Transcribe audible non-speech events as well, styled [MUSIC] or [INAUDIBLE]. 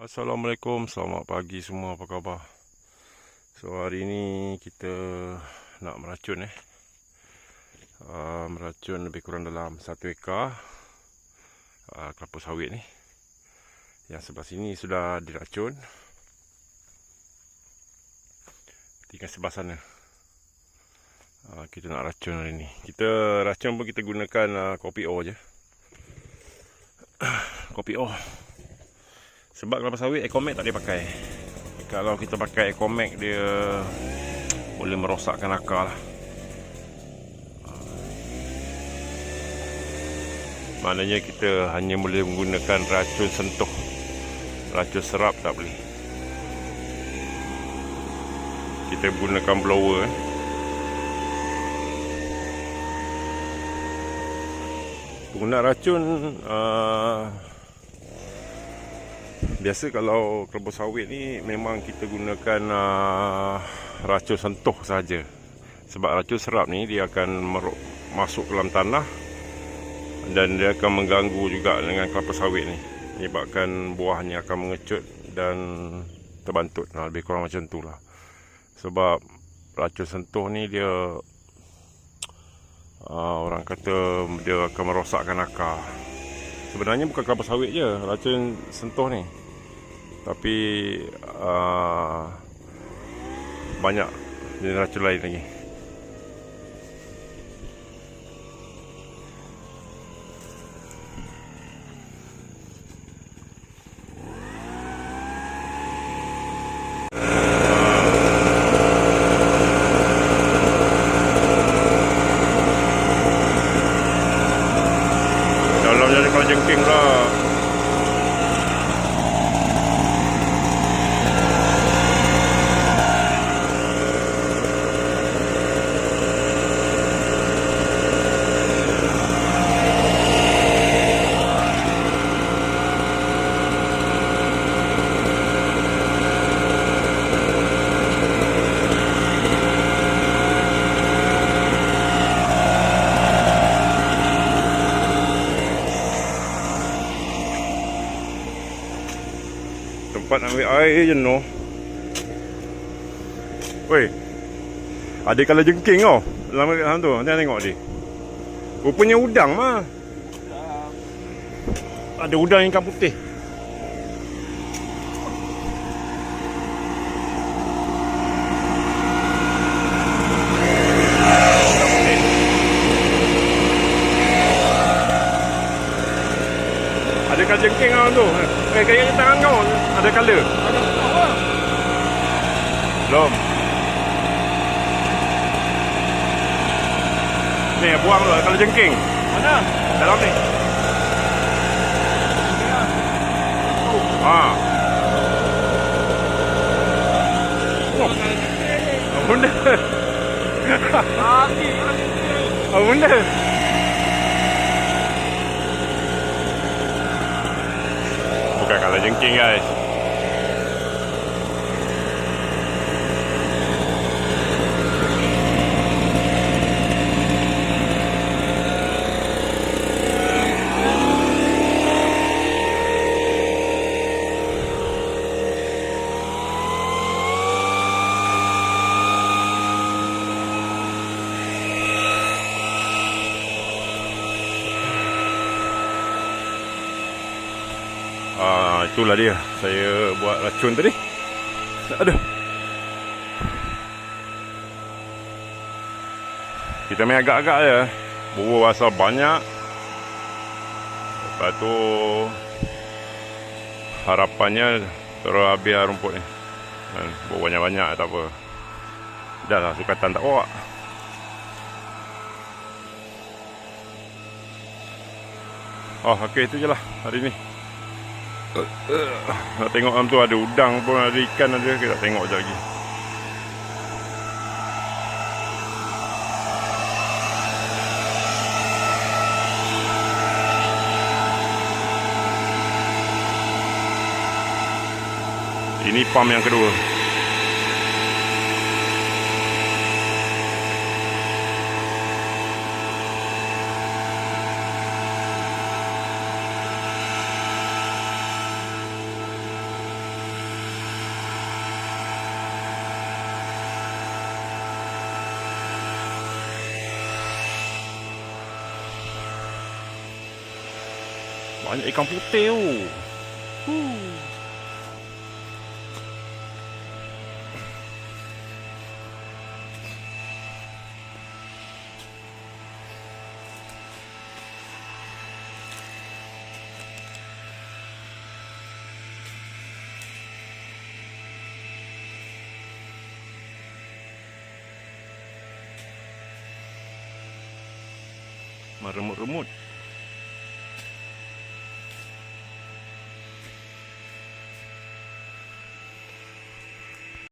Assalamualaikum, selamat pagi semua, apa khabar? So hari ni kita nak meracun eh. Uh, Meracun lebih kurang dalam satu ekar uh, Kelapa sawit ni. Yang sebelah sini sudah diracun. Tinggal sebelah sana. Uh, Kita nak racun hari ni. Kita racun pun kita gunakan uh, kopi O je [COUGHS] Kopi O sebab kelapa sawit Ecomax tak boleh pakai. Kalau kita pakai Ecomax dia Boleh merosakkan akar lah. Maknanya kita hanya boleh menggunakan racun sentuh. Racun serap tak boleh. Kita gunakan blower eh. Penggunaan racun uh, Biasa kalau kelapa sawit ni memang kita gunakan uh, racun sentuh saja. Sebab racun serap ni dia akan masuk ke dalam tanah dan dia akan mengganggu juga dengan kelapa sawit ni. Menyebabkan buahnya akan mengecut dan terbantut. Nah, lebih kurang macam tu lah. Sebab racun sentuh ni dia uh, orang kata dia akan merosakkan akar. Sebenarnya bukan kelapa sawit je racun sentuh ni tapi uh, banyak jenis racun lain lagi Dalam jadi kalau jengking lah tempat ambil air je no. Woi. Ada kala jengking kau. Lama kat tu. Nanti tengok dia. Rupanya udang mah. Ada udang yang ikan putih. Ada jengking kau tu. Eh, kayaknya tangan kau ada color. Belum. Ni buang tu kalau jengking. Mana? Dalam ni. Ha. Oh. Apa benda? Mati. Apa benda? Bukan kalau jengking guys. Ah, itulah dia. Saya buat racun tadi. Aduh. Kita main agak-agak je. Bubur rasa banyak. Lepas tu harapannya terus habis lah rumput ni. Kan, Bubur banyak-banyak tak apa. Dah lah sukatan tak bawa. Oh, okey itu je lah hari ni. Nak tengok dalam tu ada udang pun ada ikan ada kita tengok je lagi. Ini pam yang kedua. Ikan putih tu. Huh. Meremut-remut.